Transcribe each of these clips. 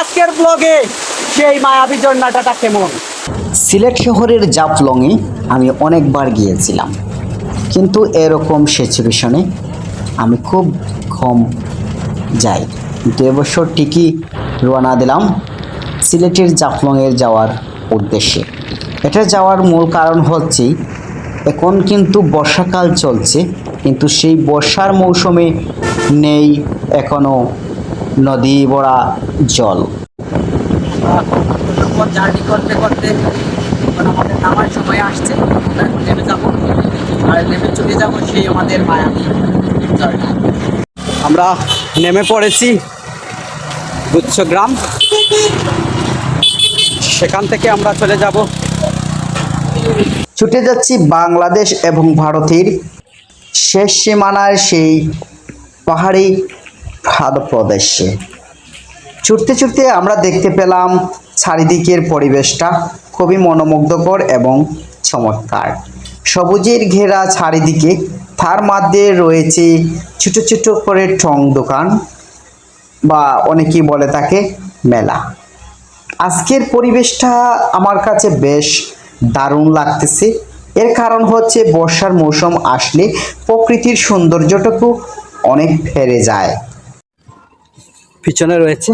আজকের ব্লগে সেই মায়াবী ঝর্ণাটা কেমন? সিলেট শহরের জাফলংয়ে আমি অনেকবার গিয়েছিলাম। কিন্তু এরকম সিচুয়েশনে আমি খুব কম যাই। কিন্তু এবছর ঠিকই রওনা দিলাম সিলেটের জাফলংয়ের যাওয়ার উদ্দেশ্যে। এটা যাওয়ার মূল কারণ হচ্ছে, এখন কিন্তু বর্ষাকাল চলছে, কিন্তু সেই বর্ষার মৌসুমে নেই এখনও নদী ভরা জল। জার্নি করতে করতে এখন আমাদের নামার সময় আসছে এখন নেমে যাব। আর নেমে চলে যাব সেই আমাদের ঝর্ণা আমরা নেমে পড়েছি গুচ্ছগ্রাম সেখান থেকে আমরা চলে যাব। ছুটে যাচ্ছি বাংলাদেশ এবং ভারতের শেষ সীমানার সেই পাহাড়ি প্রদেশে ছুটতে ছুটতে আমরা দেখতে পেলাম চারিদিকের পরিবেশটা খুবই মনোমুগ্ধকর এবং চমৎকার। সবুজের ঘেরা চারিদিকে, তার মধ্যে রয়েছে ছোট ছোট করে টং দোকান বা অনেকেই বলে তাকে মেলা। আজকের পরিবেশটা আমার কাছে বেশ দারুণ লাগতেছে। এর কারণ হচ্ছে বর্ষার মৌসুম আসলে প্রকৃতির সৌন্দর্যটুকু অনেক ফেরে যায়। পিছনে রয়েছে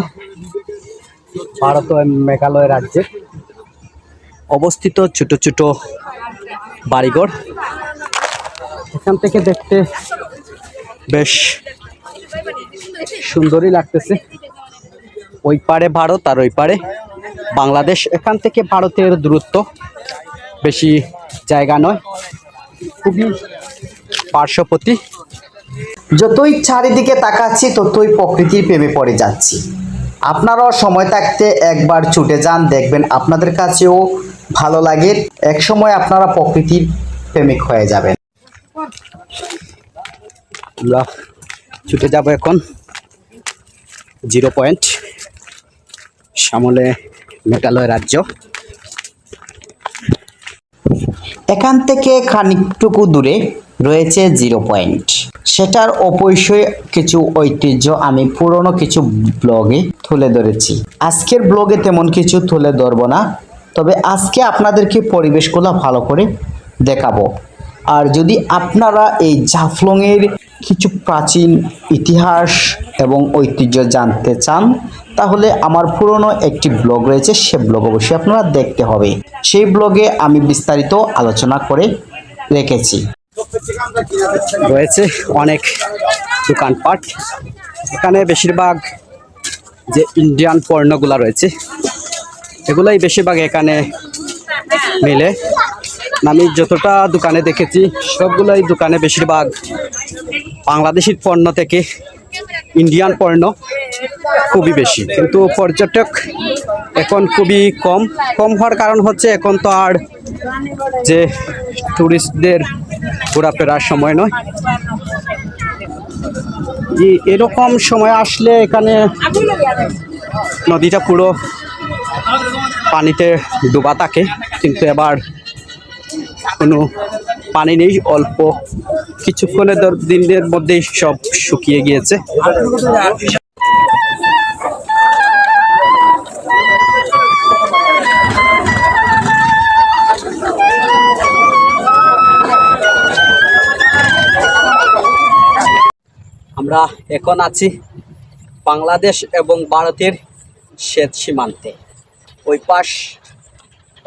ভারত ও মেঘালয় রাজ্যে অবস্থিত ছোট ছোট বাড়িঘর। এখান থেকে দেখতে বেশ সুন্দরই লাগতেছে। ওই পারে ভারত আর ওই পারে বাংলাদেশ। এখান থেকে ভারতের দূরত্ব বেশি জায়গা নয়, খুবই পার্শ্ববর্তী যতই চারিদিকে তাকাচ্ছি ততই প্রকৃতির প্রেমে পড়ে যাচ্ছি। আপনারাও সময় থাকতে একবার ছুটে যান দেখবেন আপনাদের কাছেও ভালো লাগে। এক সময় আপনারা প্রকৃতির প্রেমিক হয়ে যাবেন। ছুটে যাব এখন। Zero point. সামলে মেঘালয় রাজ্য। এখান থেকে খানিকটুকু দূরে রয়েছে জিরো পয়েন্ট। সেটার অবশ্যই কিছু ঐতিহ্য আমি পুরনো কিছু ব্লগে তুলে ধরেছি। আজকের ব্লগে তেমন কিছু তুলে ধরবো না, তবে আজকে আপনাদেরকে পরিবেশগুলো ভালো করে দেখাবো। আর যদি আপনারা এই জাফলংয়ের কিছু প্রাচীন ইতিহাস এবং ঐতিহ্য জানতে চান, তাহলে আমার পুরনো একটি ব্লগ রয়েছে, সে ব্লগ অবশ্যই আপনারা দেখতে হবে। সেই ব্লগে আমি বিস্তারিত আলোচনা করে রেখেছি। রয়েছে অনেক দোকানপাট। এখানে বেশিরভাগ যে ইন্ডিয়ান পণ্যগুলা রয়েছে, এগুলাই বেশিরভাগ এখানে মেলে। আমি যতটা দোকানে দেখেছি, সবগুলোই দোকানে বেশিরভাগ বাংলাদেশের পণ্য থেকে ইন্ডিয়ান পণ্য খুবই বেশি। কিন্তু পর্যটক এখন খুবই কম। কম হওয়ার কারণ হচ্ছে এখন তো আর যে টুরিস্টদের ঘোরাফেরার সময় নয়। যে এরকম সময় আসলে এখানে নদীটা পুরো পানিতে ডোবা থাকে, কিন্তু এবার কোনো পানি নেই, অল্প কিছুক্ষণের দিনের মধ্যেই সব শুকিয়ে গিয়েছে। আমরা এখন আছি বাংলাদেশ এবং ভারতের শেষ সীমান্তে। ওই পাশ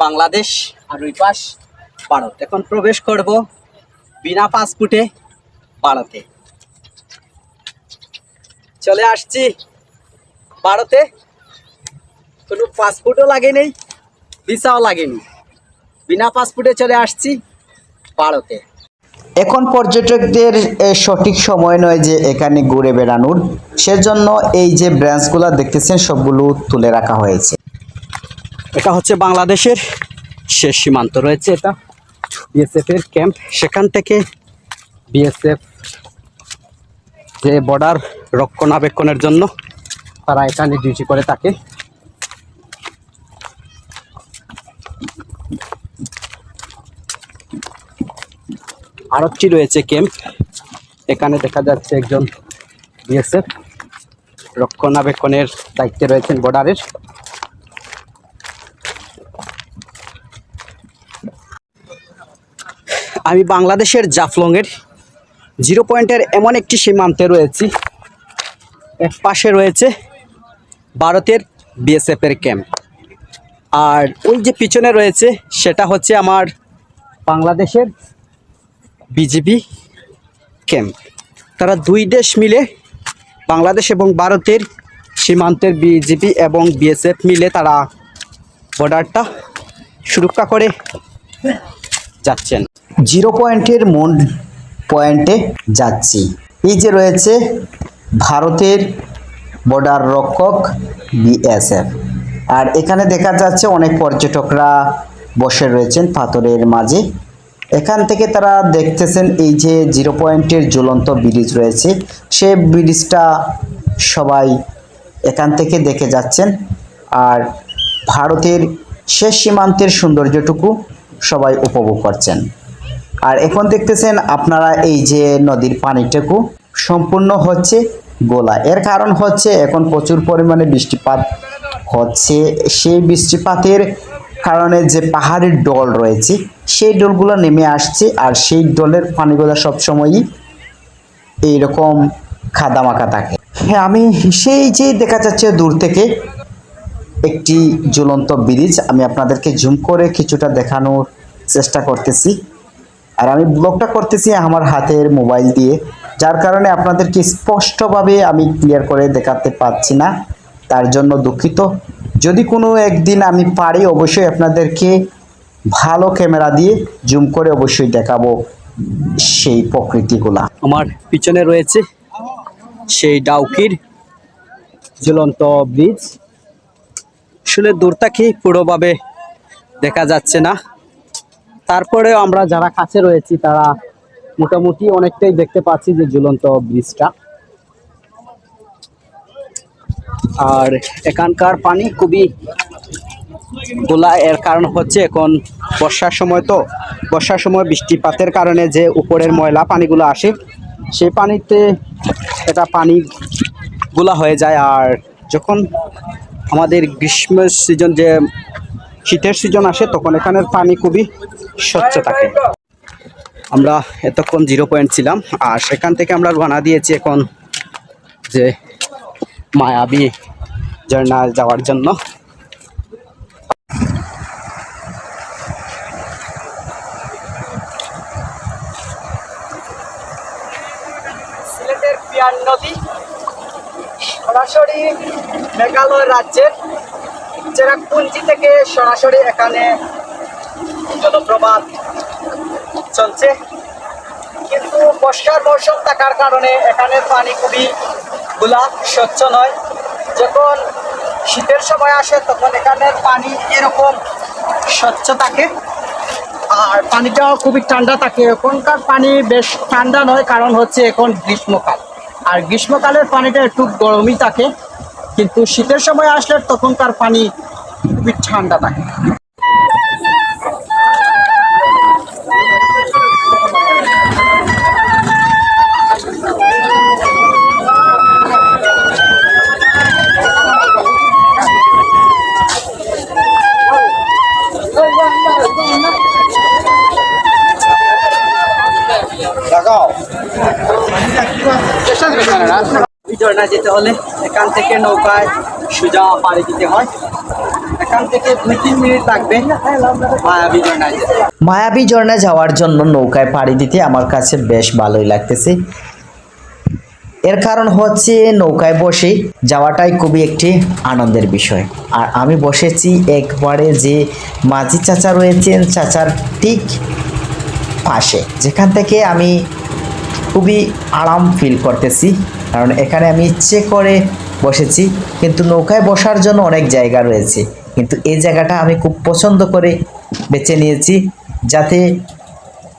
বাংলাদেশ আর ওই পাশ ভারত। এখন প্রবেশ করব বিনা পাসপোর্টে ভারতে। চলে আসছি ভারতে। কোনো পাসপোর্টও লাগেনি ভিসাও লাগেনি বিনা পাসপোর্টে চলে আসছি ভারতে। এখন পর্যটকদের সঠিক সময় নয় যে এখানে ঘুরে বেড়ানোর। সেজন্য এই যে ব্রাঞ্চগুলো দেখতেছেন, সবগুলো তুলে রাখা হয়েছে। এটা হচ্ছে বাংলাদেশের শেষ সীমান্ত রয়েছে এটা। বিএসএফ এর ক্যাম্প। সেখান থেকে বিএসএফ যে বর্ডার রক্ষণাবেক্ষণের জন্য তারা এখানে ডিউটি করে থাকে। আরবটি রয়েছে ক্যাম্প এখানে দেখা যাচ্ছে একজন বিএসএফ রক্ষণাবেক্ষণের দায়িত্বে রয়েছেন বর্ডারের আমি বাংলাদেশের জাফলংয়ের জিরো পয়েন্টের এমন একটি সীমান্তে রয়েছি। এক পাশে রয়েছে ভারতের বিএসএফের ক্যাম্প আর ওই যে পিছনে রয়েছে, সেটা হচ্ছে আমার বাংলাদেশের বিজিবি ক্যাম্প। তারা দুই দেশ মিলে বাংলাদেশ এবং ভারতের সীমান্তের বিজিবি এবং বিএসএফ মিলে তারা বর্ডারটা সুরক্ষা করে যাচ্ছেন। জিরো পয়েন্টের মূল পয়েন্টে যাচ্ছি। এই যে রয়েছে ভারতের বর্ডার রক্ষক বিএসএফ। আর এখানে দেখা যাচ্ছে অনেক পর্যটকরা বসে রয়েছেন পাথরের মাঝে। এখান থেকে তারা দেখতেছেন এই যে জিরো পয়েন্টের ঝুলন্ত ব্রিজ রয়েছে। সে ব্রিজটা সবাই এখান থেকে দেখে যাচ্ছেন। আর ভারতের শেষ সীমান্তের সৌন্দর্যটুকু সবাই উপভোগ করছেন। আর এখন দেখতেছেন আপনারা এই যে নদীর পানিটুকু সম্পূর্ণ হচ্ছে গোলা। এর কারণ হচ্ছে এখন প্রচুর পরিমাণে বৃষ্টিপাত হচ্ছে। সেই বৃষ্টিপাতের কারণে যে পাহাড়ের ডল রয়েছে, সেই ডলগুলো নেমে আসছে আর সেই ডলের পানিগুলো সবসময়ই এইরকম খাদামাখা থাকে। হ্যাঁ আমি সেই যে দেখা যাচ্ছে দূর থেকে একটি ঝুলন্ত ব্রিজ, আমি আপনাদেরকে জুম করে কিছুটা দেখানোর চেষ্টা করতেছি। আর আমি ব্লগটা করতেছি আমার হাতের মোবাইল দিয়ে, যার কারণে আপনাদেরকে স্পষ্টভাবে আমি ক্লিয়ার করে দেখাতে পাচ্ছি না। তার জন্য দুঃখিত। যদি কোনো একদিন আমি পারি, অবশ্যই আপনাদেরকে ভালো ক্যামেরা দিয়ে জুম করে অবশ্যই দেখাবো সেই প্রকৃতিগুলা। আমার পিছনে রয়েছে সেই ডাউকির ঝুলন্ত ব্রিজ। আসলে দূর থেকেই পুরোভাবে দেখা যাচ্ছে না। তারপরেও আমরা যারা কাছে রয়েছি, তারা মোটামুটি অনেকটাই দেখতে পাচ্ছি যে ঝুলন্ত ব্রিজটা। আর এখানকার পানি খুবই গোলা এর কারণ হচ্ছে এখন বর্ষার সময় তো, বর্ষার সময় বৃষ্টিপাতের কারণে যে উপরের ময়লা পানিগুলো আসে, সেই পানিতে এটা পানি গোলা হয়ে যায়। আর যখন আমাদের গ্রীষ্ম সিজন যে শীতের সিজন আসে, তখন এখানের পানি খুবই স্বচ্ছ থাকে। আমরা এতক্ষণ জিরো পয়েন্ট ছিলাম, আর সেখান থেকে আমরা রওনা দিয়েছি এখন যে মায়াবী ঝর্ণা যাওয়ার জন্য। নদী সরাসরি মেঘালয় রাজ্যের চেরাপুঞ্জি থেকে সরাসরি এখানে জলপ্রপাত চলছে। কিন্তু বর্ষার মৌসুম থাকার কারণে এখানে পানি খুবই গুলা স্বচ্ছ নয়। যখন শীতের সময় আসে, তখন এখানের পানি এরকম স্বচ্ছ থাকে। আর পানিটাও খুবই ঠান্ডা থাকে। এখনকার পানি বেশ ঠান্ডা নয়, কারণ হচ্ছে এখন গ্রীষ্মকাল। আর গ্রীষ্মকালের পানিটা একটু গরমই থাকে। কিন্তু শীতের সময় আসলে তখনকার পানি খুবই ঠান্ডা থাকে। ঝর্ণা যেতে হলে এখান থেকে নৌকায় পাড়ি দিতে হয়। মায়াবী ঝর্ণায় যাওয়ার জন্য নৌকায় পাড়ি দিতে আমার কাছে বেশ ভালোই লাগতেছে। এর কারণ হচ্ছে নৌকায় বসে যাওয়াটাই খুবই একটি আনন্দের বিষয়। আর আমি বসেছি একবারে যে মাঝি চাচা রয়েছেন, চাচার ঠিক পাশে। যেখান থেকে আমি খুবই আরাম ফিল করতেছি। কারণ এখানে আমি ইচ্ছে করে বসেছি, কিন্তু নৌকায় বসার জন্য অনেক জায়গা রয়েছে। কিন্তু এই জায়গাটা আমি খুব পছন্দ করে বেছে নিয়েছি, যাতে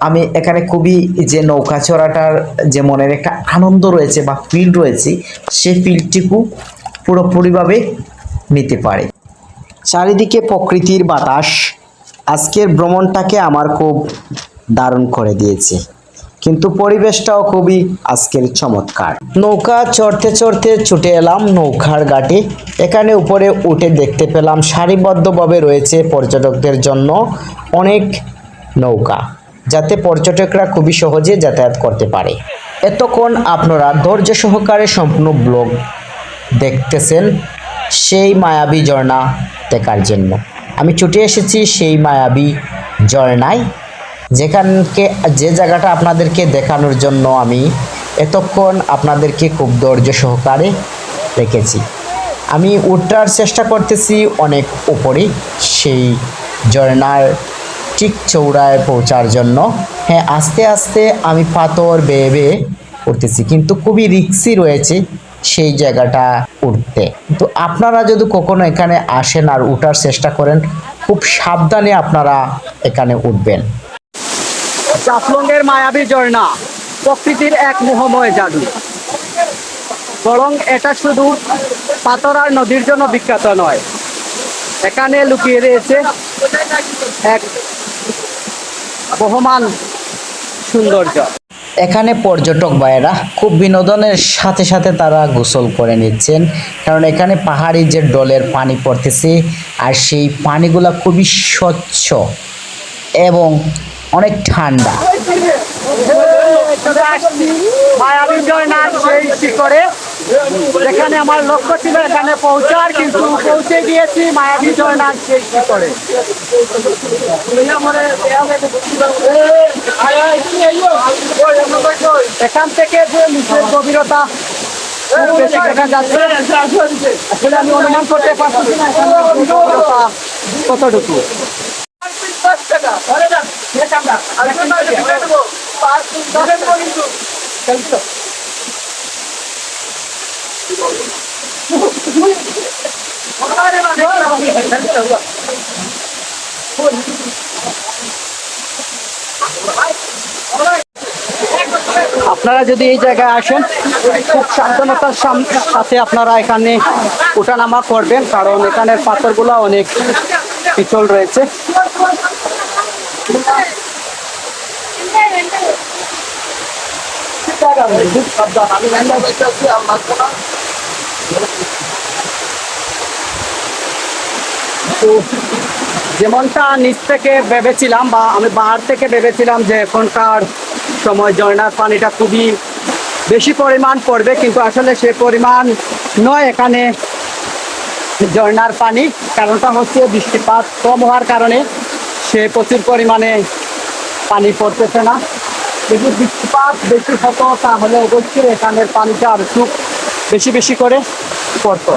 আমি এখানে খুবই যে নৌকা চড়াটার যে মনের একটা আনন্দ রয়েছে বা ফিল রয়েছে সেই ফিলটিকু পুরোপুরিভাবে নিতে পারে। চারিদিকে প্রকৃতির বাতাস। আজকের ভ্রমণটাকে আমার খুব দারুণ করে দিয়েছে। কিন্তু পরিবেশটাও খুবই আজকের চমৎকার। নৌকা চড়তে চড়তে ছুটে এলাম নৌকার ঘাটে। এখানে উপরে উঠে দেখতে পেলাম সারিবদ্ধভাবে রয়েছে পর্যটকদের জন্য অনেক নৌকা, যাতে পর্যটকরা খুবই সহজে যাতায়াত করতে পারে। এতক্ষণ আপনারা ধৈর্য সহকারে সম্পূর্ণ ব্লগ দেখতেছেন সেই মায়াবী ঝর্ণা দেখার জন্য। আমি ছুটে এসেছি সেই মায়াবী ঝর্ণায়। যেখানকে, যে জায়গাটা আপনাদেরকে দেখানোর জন্য আমি এতক্ষণ আপনাদেরকে খুব ধৈর্য সহকারে রেখেছি। আমি উঠার চেষ্টা করতেছি অনেক উপরে, সেই ঝর্ণার ঠিক চৌড়ায় পৌঁছার জন্য। হ্যাঁ আস্তে আস্তে আমি পাথর বেয়ে বেয়ে উঠতেছি, কিন্তু খুবই রিক্সি রয়েছে সেই জায়গাটা উঠতে। তো আপনারা যদি কখনো এখানে আসেন আর উঠার চেষ্টা করেন, খুব সাবধানে আপনারা এখানে উঠবেন। জাফলংয়ের মায়াবী ঝর্ণা, প্রকৃতির এক মোহময় জাদু। বরং এটা শুধু পাথর আর নদীর জন্য বিখ্যাত নয়। এখানে লুকিয়ে রয়েছে এক বহমান সৌন্দর্য। এখানে পর্যটক ভাইয়েরা খুব বিনোদনের সাথে সাথে তারা গোসল করে নিচ্ছেন। কারণ এখানে পাহাড়ি যে ডলের পানি পড়তেছে, আর সেই পানিগুলা খুবই স্বচ্ছ এবং অনেক ঠান্ডা। মায়াবী ঝর্ণার সেই শিখরে যেখানে আমার লক্ষ্য ছিল এখানে পৌঁছার, কিন্তু পৌঁছে গিয়েছি মায়াবী ঝর্ণার সেই শিখরে এখান থেকে যে নিচের গভীরতা আসলে আমি অনুমান করতে পারছি কতটুকু। আপনারা যদি এই জায়গায় আসেন, খুব সাবধানতার সাথে আপনারা এখানে ওঠানামা করবেন, কারণ এখানের পাথরগুলো অনেক পিছল রয়েছে। যেমনটা নিচ থেকে ভেবেছিলাম বা আমি বাহার থেকে ভেবেছিলাম যে এখনকার সময় ঝর্ণার পানিটা খুবই বেশি পরিমাণ পড়বে, কিন্তু আসলে সে পরিমাণ নয় এখানে ঝর্ণার পানি। কারণটা হচ্ছে বৃষ্টিপাত কম হওয়ার কারণে সে প্রচুর পরিমাণে পানি পড়তেছে না। যদি বৃষ্টিপাত বেশি হতো, তাহলে অবশ্যই এখানের পানিটা আর একটু বেশি বেশি করে পড়তো।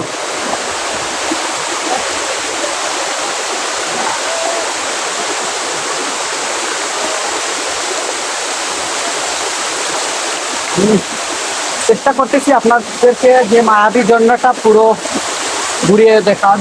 চেষ্টা করতেছি আপনাদেরকে যে মায়াবী জন্যটা পুরো ঘুরিয়ে দেখার।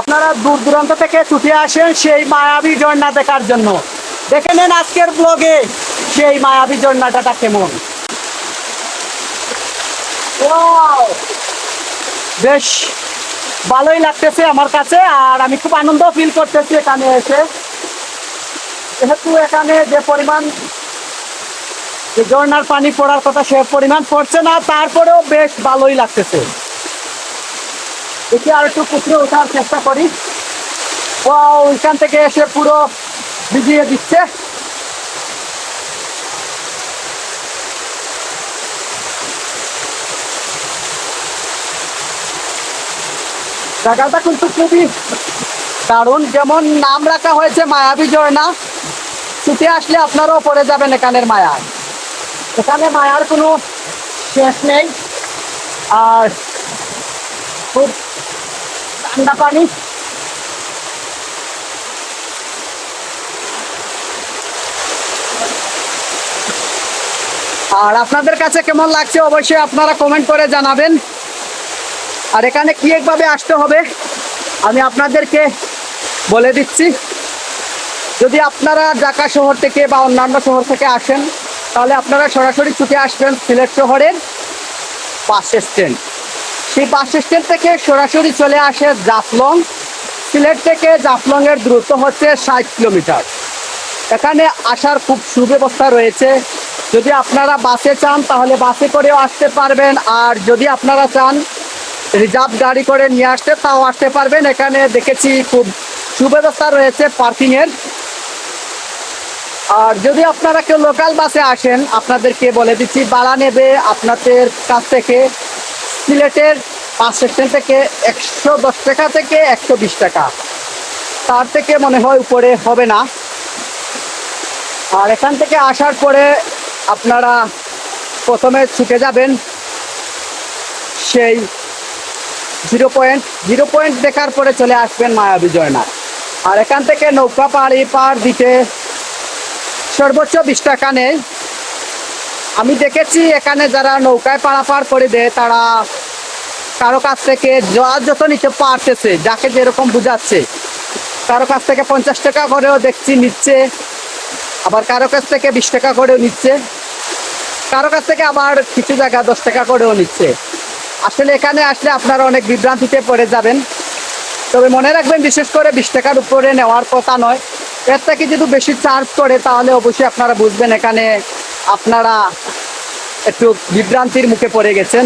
আপনারা দূর দূরান্ত থেকে ছুটে আসেন সেই মায়াবী ঝর্ণা দেখার জন্য। দেখে নেন আজকের ব্লগে সেই মায়াবী ঝর্ণাটা কেমন! বেশ, ভালোই লাগতেছে আমার কাছে আর আমি খুব আনন্দ ফিল করতেছি এখানে এসে। যেহেতু এখানে যে পরিমাণ যে ঝর্ণার পানি পড়ার কথা সে পরিমাণ পড়ছে না, তারপরেও বেশ ভালোই লাগতেছে। দেখি আর একটু পুকুরে ওঠার চেষ্টা করি। ও ওইখান থেকে এসে পুরো ভিজিয়ে দিচ্ছে। জায়গাটা কিন্তু খুবই দারুণ। যেমন নাম রাখা হয়েছে মায়াবী ঝর্ণা ছুটে আসলে আপনারাও পড়ে যাবেন এখানের মায়ার এখানে মায়ার কোনো শেষ নেই। আর খুব ঠান্ডা পানি আর আপনাদের কাছে কেমন লাগছে অবশ্যই আপনারা কমেন্ট করে জানাবেন। আর এখানে কি একভাবে আসতে হবে, আমি আপনাদেরকে বলে দিচ্ছি। যদি আপনারা ঢাকা শহর থেকে বা অন্যান্য শহর থেকে আসেন, তাহলে আপনারা সরাসরি ছুটে আসবেন সিলেট শহরের বাস স্ট্যান্ড সেই বাস স্ট্যান্ড থেকে সরাসরি চলে আসে জাফলং। সিলেট থেকে জাফলং এর দূরত্ব হচ্ছে ষাট কিলোমিটার। এখানে আসার খুব সুব্যবস্থা রয়েছে। যদি আপনারা বাসে চান, তাহলে বাসে করেও আসতে পারবেন। আর যদি আপনারা চান রিজার্ভ গাড়ি করে নিয়ে আসতে, তাও আসতে পারবেন। এখানে দেখেছি খুব সুব্যবস্থা রয়েছে পার্কিংয়ের আর যদি আপনারা কেউ লোকাল বাসে আসেন, আপনাদেরকে বলে দিচ্ছি ভাড়া নেবে আপনাদের কাছ থেকে সিলেটের বাস স্টেশন থেকে একশো দশ টাকা থেকে একশো বিশ টাকা। তার থেকে মনে হয় উপরে হবে না। আর এখান থেকে আসার পরে আপনারা প্রথমে ছুটে যাবেন সেই জিরো পয়েন্ট জিরো পয়েন্ট দেখার পরে চলে আসবেন মায়াবী জয়নাথ আর এখান থেকে নৌকা পাড়ি পার দিতে সর্বোচ্চ বিশ টাকা নেই। আমি দেখেছি এখানে যারা নৌকায় পারাপার করে দেয়, তারা কারও কাছ থেকে যত নিতে পারতেছে, যাকে যেরকম বুঝাচ্ছে। কারও কাছ থেকে পঞ্চাশ টাকা করেও দেখছি নিচ্ছে, আবার কারও কাছ থেকে বিশ টাকা করেও নিচ্ছে, কারও কাছ থেকে আবার কিছু জায়গা দশ টাকা করেও নিচ্ছে। আসলে এখানে আসলে আপনারা অনেক বিভ্রান্তিতে পড়ে যাবেন। তবে মনে রাখবেন, বিশেষ করে বিশ টাকার উপরে নেওয়ার কথা নয়। এর থেকে যদি বেশি চার্জ করে, তাহলে অবশ্যই আপনারা বুঝবেন এখানে আপনারা একটু বিভ্রান্তির মুখে পড়ে গেছেন।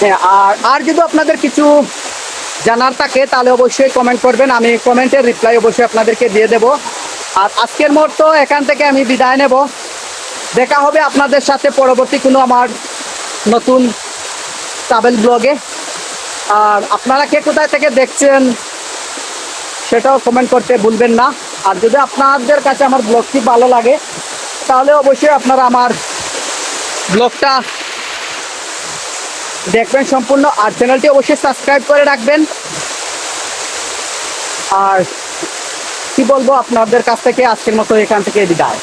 হ্যাঁ আর আর যদি আপনাদের কিছু জানার থাকে, তাহলে অবশ্যই কমেন্ট করবেন। আমি কমেন্টের রিপ্লাই অবশ্যই আপনাদেরকে দিয়ে দেব। আর আজকের মুহূর্ত, এখান থেকে আমি বিদায় নেব। দেখা হবে আপনাদের সাথে পরবর্তী কোনো আমার নতুন ট্রাভেল ব্লগে আর আপনারা কে কোথায় থেকে দেখছেন, সেটাও কমেন্ট করতে ভুলবেন না। আর যদি আপনাদের কাছে আমার ব্লগটি ভালো লাগে তাহলে অবশ্যই আপনারা আমার ব্লগটা দেখবেন সম্পূর্ণ। আর চ্যানেলটি অবশ্যই সাবস্ক্রাইব করে রাখবেন। আর কি বলব আপনাদের কাছ থেকে? আজকের মতো এখান থেকে বিদায়।